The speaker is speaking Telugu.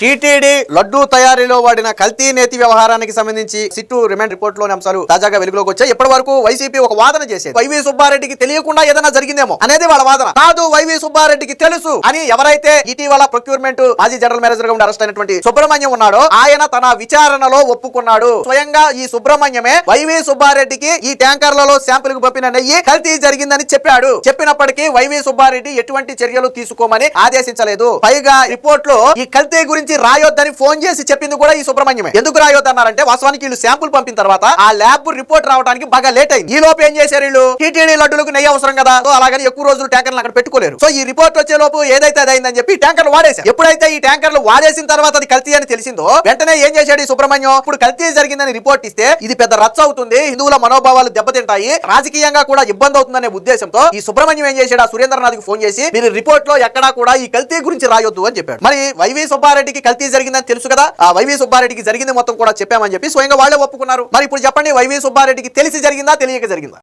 టీటీడీ లడ్డూ తయారీలో వాడిన కల్తీ నేతి వ్యవహారానికి సంబంధించి సిట్టు రిమాండ్ రిపోర్ట్లోని అంశాలు తాజాగా వెలుగులోకి వచ్చాయి. ఇప్పటి వరకు వైసీపీ ఒక వాదన చేసేది. వైవి సుబ్బారెడ్డికి తెలియకుండా ఏదైనా జరిగిందేమో అనేది వాళ్ళ వాదన. కాదు వైవి సుబ్బారెడ్డికి తెలుసు అని ఎవరైతే ఇటీవల ప్రొక్యూర్మెంట్ మాజీ జనరల్ మేనేజర్గా ఉండి అరెస్ట్ అయినటువంటి సుబ్రహ్మణ్యం ఉన్నాడో ఆయన తన విచారణలో ఒప్పుకున్నాడు. స్వయంగా ఈ సుబ్రహ్మణ్యమే వైవి సుబ్బారెడ్డికి ఈ ట్యాంకర్లలో శాంపుల్కు పంపిన నెయ్యి కల్తీ జరిగిందని చెప్పాడు. చెప్పినప్పటికీ వైవి సుబ్బారెడ్డి ఎటువంటి చర్యలు తీసుకోమని ఆదేశించలేదు. పైగా రిపోర్ట్లో ఈ కల్తీ గురించి రాయొద్దని ఫోన్ చేసి చెప్పింది కూడా ఈ సుబ్రహ్మణ్యమే. ఎందుకు రాయొద్దన్నారంటే వాస్తవానికి వీళ్ళు శాంపుల్ పంపిన తర్వాత ఆ ల్యాబ్ రిపోర్ట్ రావడానికి బాగా లేట్ అయింది. ఈ లోపు ఏం చేశారు వీళ్ళు? టీటీడీ లడ్డులకు నెయ్యి అవసరం కదా. సో అలాగని ఎక్కువ రోజులు ట్యాంకర్లు అక్కడ పెట్టుకోలేరు. సో ఈ రిపోర్ట్ వచ్చే లోపు ఏదైతే అయిందని చెప్పి ట్యాంకర్లు వాడేశారు. ఎప్పుడైతే ఈ ట్యాంకర్లు వాడేసిన తర్వాత అది కల్తీ అని తెలిసిందో వెంటనే ఏం చేశాడు ఈ సుబ్రహ్మణ్యం? ఇప్పుడు కల్తీ జరిగిందని రిపోర్ట్ ఇస్తే ఇది పెద్ద రచ్చ అవుతుంది. హిందువుల మనోభావాలు దెబ్బతింటాయి. రాజకీయంగా కూడా ఇబ్బంది అవుతుందనే ఉద్దేశంతో ఈ సుబ్రహ్మణ్యం ఏం చేశాడు? ఆ సురేంద్రనాథ్కి ఫోన్ చేసి మీరు రిపోర్ట్లో ఎక్కడా కూడా ఈ కల్తీ గురించి రాయొద్దు అని చెప్పాడు. మరి వైవి సుబ్బారెడ్డికి కల్తీ జరిగిందని తెలుసు కదా? ఆ వైవి సుబ్బారెడ్డికి జరిగింది మొత్తం కూడా చెప్పామని చెప్పి స్వయంగా వాళ్ళే ఒప్పుకున్నారు. మరి ఇప్పుడు చెప్పండి వైవి సుబ్బారెడ్డికి తెలిసి జరిగిందా తెలియక జరిగిందా?